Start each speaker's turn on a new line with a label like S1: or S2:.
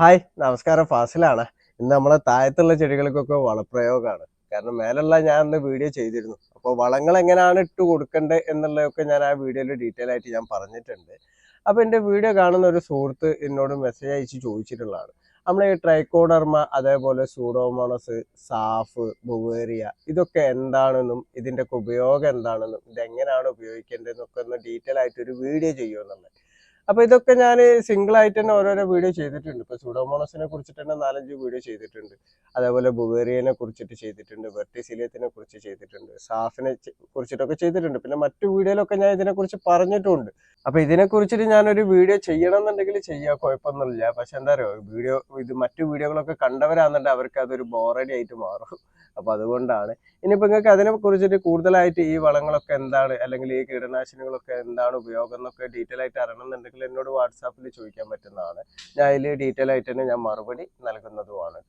S1: Hi നമസ്കാരം. ഫാസിലാണ്. ഇന്ന് നമ്മളെ താഴത്തുള്ള ചെടികൾക്കൊക്കെ വളപ്രയോഗമാണ് കാരണം മേലുള്ള ഞാൻ അന്ന് വീഡിയോ ചെയ്തിരുന്നു. അപ്പോൾ വളങ്ങൾ എങ്ങനെയാണ് ഇട്ട് കൊടുക്കേണ്ടത് എന്നുള്ളതൊക്കെ ഞാൻ ആ വീഡിയോയിൽ ഡീറ്റെയിൽ ആയിട്ട് ഞാൻ പറഞ്ഞിട്ടുണ്ട്. അപ്പോൾ എന്റെ വീഡിയോ കാണുന്ന ഒരു സുഹൃത്ത് എന്നോട് മെസ്സേജ് അയച്ച് ചോദിച്ചിട്ടുള്ളതാണ്. നമ്മൾ ഈ ട്രൈക്കോഡർമ അതേപോലെ സൂഡോമോണസ് സാഫ് ബുവേറിയ ഇതൊക്കെ എന്താണെന്നും ഇതിന്റെയൊക്കെ ഉപയോഗം എന്താണെന്നും ഇതെങ്ങനെയാണ് ഉപയോഗിക്കേണ്ടതെന്നൊക്കെ ഒന്ന് ഡീറ്റെയിൽ ആയിട്ട് ഒരു വീഡിയോ ചെയ്യുമെന്നുള്ളത് അപ്പൊ ഇതൊക്കെ ഞാൻ സിംഗിൾ ആയിട്ട് തന്നെ ഓരോരോ വീഡിയോ ചെയ്തിട്ടുണ്ട്. ഇപ്പൊ സുഡോമോണസിനെ കുറിച്ചിട്ട് തന്നെ നാലഞ്ച് വീഡിയോ ചെയ്തിട്ടുണ്ട്. അതേപോലെ ബുവേറിയനെ കുറിച്ചിട്ട് ചെയ്തിട്ടുണ്ട്. വെർട്ടിസിലിയത്തിനെ കുറിച്ച് ചെയ്തിട്ടുണ്ട്. സാഫിനെ കുറിച്ചിട്ടൊക്കെ ചെയ്തിട്ടുണ്ട്. പിന്നെ മറ്റു വീഡിയോയിലൊക്കെ ഞാൻ ഇതിനെ കുറിച്ച് പറഞ്ഞിട്ടുണ്ട്. അപ്പൊ ഇതിനെ കുറിച്ചിട്ട് ഞാനൊരു വീഡിയോ ചെയ്യണം എന്നുണ്ടെങ്കിൽ ചെയ്യാം. കുഴപ്പമൊന്നുമില്ല. പക്ഷെ എന്താ പറയുക വീഡിയോ ഇത് മറ്റു വീഡിയോകളൊക്കെ കണ്ടവരാണെന്നുണ്ടെങ്കിൽ അവർക്ക് അതൊരു ബോറടി ആയിട്ട് മാറും. അപ്പൊ അതുകൊണ്ടാണ്. ഇനിയിപ്പോ നിങ്ങൾക്ക് അതിനെ കുറിച്ചിട്ട് കൂടുതലായിട്ട് ഈ വളങ്ങളൊക്കെ എന്താണ്? അല്ലെങ്കിൽ ഈ കീടനാശിനികളൊക്കെ എന്താണ് ഉപയോഗം എന്നൊക്കെ ഡീറ്റെയിൽ ആയിട്ട് അറിയണമെന്നുണ്ടെങ്കിൽ എന്നോട് വാട്സാപ്പിൽ ചോദിക്കാൻ പറ്റുന്നതാണ്. ഞാൻ അതിൽ ഡീറ്റെയിൽ ആയിട്ട് തന്നെ ഞാൻ മറുപടി നൽകുന്നതുമാണ് കേട്ടോ